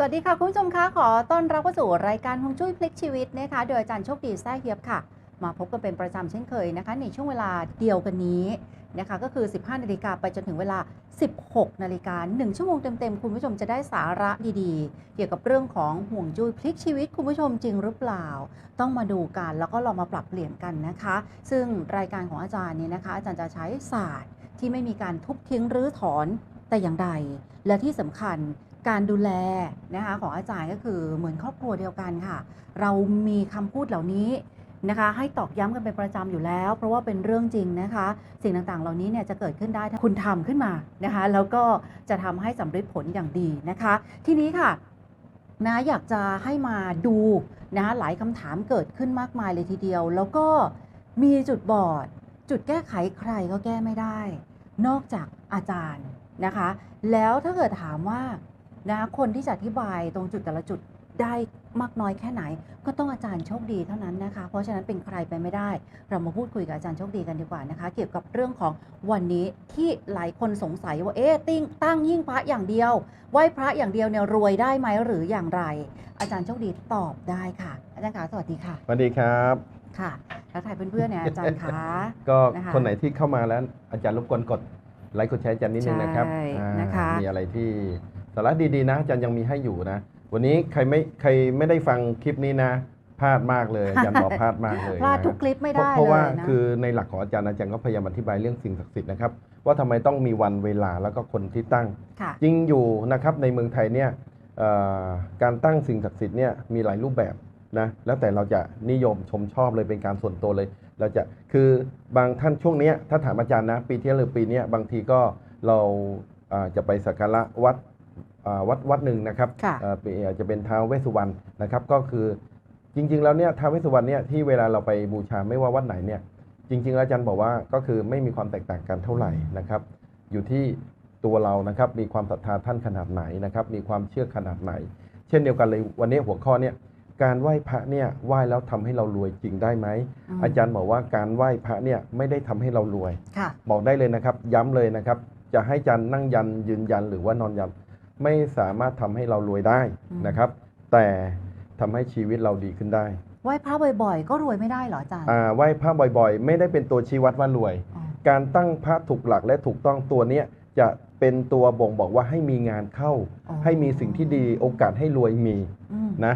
สวัสดีค่ะ คุณผู้ชมคะขอต้อนรับเข้าสู่รายการฮวงจุ้ยพลิกชีวิตนะคะโดยอาจารย์โชคดีแท้เฮียบค่ะ มาพบกันเป็นประจำเช่นเคยนะคะ ในช่วงเวลาเดียวกันนี้นะคะก็คือ 15 นาฬิกาไปจนถึงเวลา 16 นาฬิกา1ชั่วโมงเต็มๆ คุณผู้ชมจะได้สาระดีๆ เกี่ยวกับเรื่องของห่วงจุ้ยพลิกชีวิตคุณผู้ชมจริงหรือเปล่า ต้องมาดูกันแล้วก็ลองมาปรับเปลี่ยนกันนะคะ ซึ่งรายการของอาจารย์เนี่ยนะคะ อาจารย์จะใช้ศาสตร์ที่ไม่มีการทุบทิ้งหรือถอนแต่อย่างใด และที่สำคัญ การดูแลนะคะของอาจารย์ก็คือเหมือนครอบครัวเดียวกันค่ะ เรามีคำพูดเหล่านี้นะคะ ให้ตอกย้ำกันเป็นประจำอยู่แล้ว เพราะว่าเป็นเรื่องจริงนะคะ สิ่งต่างๆ เหล่านี้เนี่ยจะเกิดขึ้นได้ถ้าคุณทำขึ้นมานะคะ แล้วก็จะทำให้สำเร็จผลอย่างดีนะคะ ทีนี้ค่ะนะอยากจะให้มาดูนะคะหลายคำถามเกิดขึ้นมากมายเลยทีเดียว แล้วก็มีจุดบอด จุดแก้ไขใครก็แก้ไม่ได้ นอกจากอาจารย์นะคะ แล้วถ้าเกิดถามว่า นะคนที่จะอธิบายตรงจุดแต่ละจุดได้มากน้อยแค่ไหน ก็ต้องอาจารย์โชคดีเท่านั้นนะคะ เพราะฉะนั้นเป็นใครไปไม่ได้ เรามาพูดคุยกับอาจารย์โชคดีกันดีกว่านะคะ เกี่ยวกับเรื่องของวันนี้ที่หลายคนสงสัยว่าเอ๊ะติ้งตั้งยิ่งพระอย่างเดียวไหว้พระอย่างเดียวเนี่ยรวยได้ไหมหรืออย่างไร อาจารย์โชคดีตอบได้ค่ะ อาจารย์คะสวัสดีค่ะสวัสดีครับค่ะทักทายเพื่อนๆเนี่ยอาจารย์คะก็นะคะคนไหนที่เข้ามาแล้วอาจารย์รบกวนกดไลค์กดแชร์อาจารย์นิดนึงนะครับใช่อ่านะคะมีอะไรที่สาระดีๆนะอาจารย์ยังมีให้อยู่นะ วันนี้ใครไม่ใครไม่ได้ฟังคลิปนี้นะพลาดมากเลยอาจารย์บอกพลาดมากเลยพลาดนะทุกคลิปไม่เพราะได้เพราะเลว่ายนะคือในหลักของอาจารย์อาจารย์ก็พยายามอธิบายเรื่องสิ่งศักดิ์สิทธิ์นะครับว่าทำไมต้องมีวันเวลาแล้วก็คนที่ตั้งค่ะจริงอยู่นะครับในเมืองไทยเนี่ยเอ่อการตั้งสิ่งศักดิ์สิทธิ์เนี่ยมีหลายรูปแบบนะแล้วแต่เราจะนิยมชมชอบเลยเป็นการส่วนตัวเลย เราจะคือบางท่านช่วงเนี้ยถ้าถามอาจารย์นะ ปีที่แล้วหรือปีเนี้ยบางทีก็เราอ่าจะไปสักการะวัดอ่า วัดวัดหนึ่งนะครับค่ะเอ่อปีอาจจะเป็นท้าวเวสสุวรรณนะครับก็คือจริง ๆ แล้วเนี่ยท้าวเวสสุวรรณเนี่ยที่เวลาเราไปบูชาไม่ว่าวัดไหนเนี่ยจริง ๆ แล้วอาจารย์บอกว่าก็คือไม่มีความแตกต่างกันเท่าไหร่นะครับ อยู่ที่ตัวเรานะครับมีความศรัทธาท่านขนาดไหนนะครับมีความเชื่อขนาดไหน เช่นเดียวกันเลยวันนี้หัวข้อเนี่ยการไหว้พระเนี่ยไหว้แล้วทำให้เรารวยจริงได้ไหมมอาจารย์บอกว่าการไหว้พระเนี่ยไม่ได้ทำให้เรารวยค่ะบอกได้เลยนะครับ ย้ำเลยนะครับ จะให้อาจารย์นั่งยันยืนยันหรือว่านอนยัน ไม่สามารถทำให้เรารวยได้อืม นะครับ แต่ทำให้ชีวิตเราดีขึ้นได้ไหว้พระบ่อยๆ ก็รวยไม่ได้เหรออาจารย์อ่าไหว้พระบ่อยๆ ไม่ได้เป็นตัวชี้วัดว่ารวย อ๋อการตั้งพระถูกหลักและถูกต้องตัวเนี้ยจะเป็นตัวบ่งบอกว่าให้มีงานเข้า อ๋อให้มีสิ่งที่ดีโอกาสให้รวยมีอืมนะ